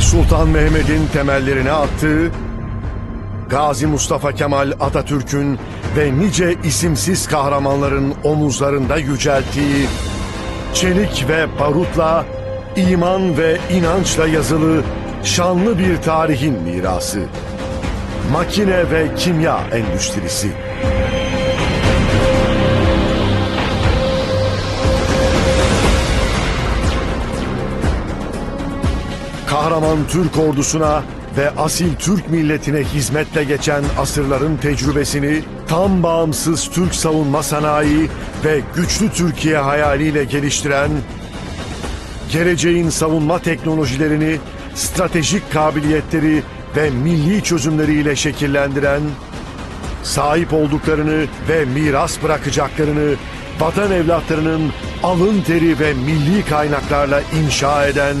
Sultan Mehmet'in temellerini attığı, Gazi Mustafa Kemal Atatürk'ün ve nice isimsiz kahramanların omuzlarında yücelttiği, çelik ve barutla, iman ve inançla yazılı şanlı bir tarihin mirası. Makine ve kimya endüstrisi. Kahraman Türk ordusuna ve asil Türk milletine hizmetle geçen asırların tecrübesini tam bağımsız Türk savunma sanayi ve güçlü Türkiye hayaliyle geliştiren, geleceğin savunma teknolojilerini, stratejik kabiliyetleri ve milli çözümleriyle şekillendiren, sahip olduklarını ve miras bırakacaklarını vatan evlatlarının alın teri ve milli kaynaklarla inşa eden,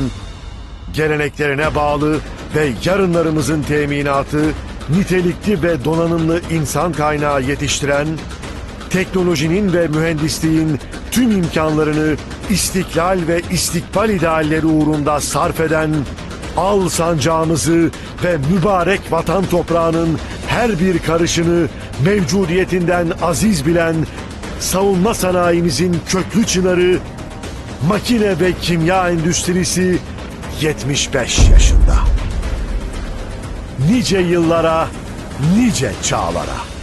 geleneklerine bağlı ve yarınlarımızın teminatı, nitelikli ve donanımlı insan kaynağı yetiştiren, teknolojinin ve mühendisliğin tüm imkanlarını istiklal ve istikbal idealleri uğrunda sarf eden, al sancağımızı ve mübarek vatan toprağının her bir karışını mevcudiyetinden aziz bilen, savunma sanayimizin köklü çınarı, makine ve kimya endüstrisi 75 yaşında. Nice yıllara, nice çağlara.